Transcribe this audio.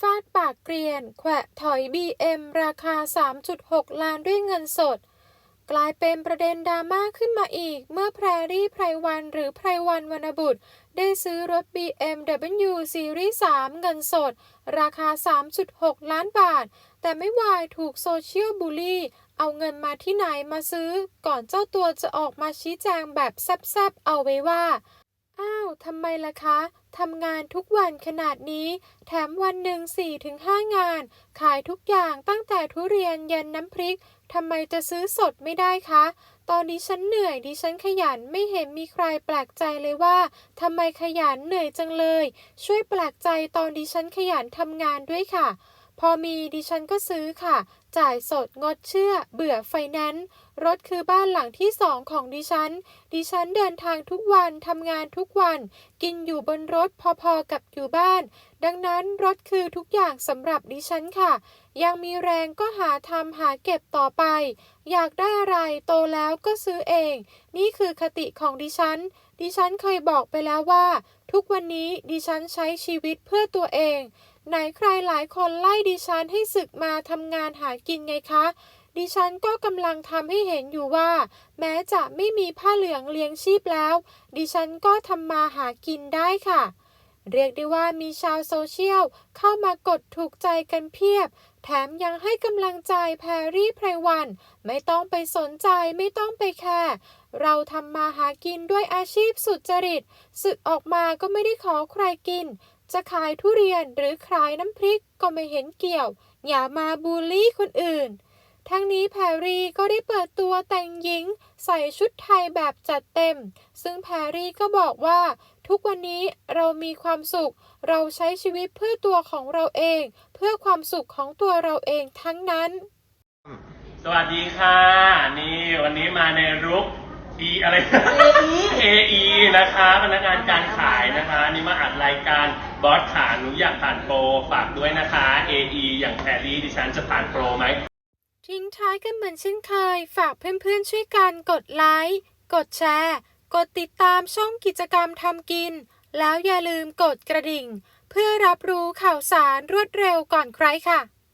ฟาดปากเกรียน แขวะถอย BM ราคา 3.6 ล้านด้วยเงินสด กลายเป็นประเด็นดราม่าขึ้นมาอีก เมื่อแพรรี่ไพรวันหรือไพรวันวรรณบุตร ได้ซื้อรถ BMW Series 3 เงินสด ราคา 3.6 ล้านบาท แต่ไม่วายถูกโซเชียลบูลลี่ เอาเงินมาที่ไหนมาซื้อ ก่อนเจ้าตัวจะออกมาชี้แจงแบบแซบๆเอาไว้ว่า อ้าวทำไมล่ะคะทำงานทุกวันขนาดนี้ แถมวันหนึ่ง4-5งาน ขายทุกอย่างตั้งแต่ทุเรียนยันน้ำพริกทำไมจะซื้อสดไม่ได้คะ ตอนดิฉันเหนื่อยดิฉันขยันไม่เห็นมีใครแปลกใจเลยว่าทำไมขยันเหนื่อยจังเลย ช่วยแปลกใจตอนดิฉันขยันทำงานด้วยค่ะ พอมีดิฉันก็ซื้อค่ะ จ่ายสดงดเชื่อ เบื่อไฟแนนซ์รถคือบ้านหลังที่สองของดิฉัน ดิฉันเดินทางทุกวันทำงานทุกวัน กินอยู่บนรถพอๆกับอยู่บ้าน ดังนั้นรถคือทุกอย่างสำหรับดิฉันค่ะ ยังมีแรงก็หาทำหาเก็บต่อไป อยากได้อะไรโตแล้วก็ซื้อเอง นี่คือคติของดิฉัน ดิฉันเคยบอกไปแล้วว่า ทุกวันนี้ดิฉันใช้ชีวิตเพื่อตัวเอง ไหนใครหลายคนไล่ดิฉันให้ศึกมาทำงานหากินไงคะ ดิฉันก็กำลังทำให้เห็นอยู่ว่า แม้จะไม่มีผ้าเหลืองเลี้ยงชีพแล้ว ดิฉันก็ทำมาหากินได้ค่ะ เรียกได้ว่ามีชาวโซเชียลเข้ามากดถูกใจกันเพียบ แถมยังให้กำลังใจแพรรี่ไพรวัน ไม่ต้องไปสนใจไม่ต้องไปแคร์เราทำมาหากินด้วยอาชีพสุจริต สึกออกมาก็ไม่ได้ขอใครกิน จะขายทุเรียนหรือขายน้ำพริกก็ไม่เห็นเกี่ยว อย่ามาบูลลี่คนอื่น ทั้งนี้แพรรี่ก็ได้เปิดตัวแต่งหญิง ใส่ชุดไทยแบบจัดเต็ม ซึ่งแพรรี่ก็บอกว่า ทุกวันนี้เรามีความสุข เราใช้ชีวิตเพื่อตัวของเราเอง เพื่อความสุขของตัวเราเองทั้งนั้น สวัสดีค่ะ นี่วันนี้มาในรุก E อะไร AE นะคะพนักงานการขายนะคะ นี่มาอัดรายการ บอสขาหนูอยากผ่านโปรฝากด้วยนะคะ AE อย่างแพรรี่ดิฉันจะผ่านโปรไหม ทิ้งท้ายกันเหมือนเช่นเคย ฝากเพื่อนๆช่วยกันกดไลค์ กดแชร์ กดติดตามช่องกิจกรรมทำกิน แล้วอย่าลืมกดกระดิ่ง เพื่อรับรู้ข่าวสารรวดเร็วก่อนใครค่ะ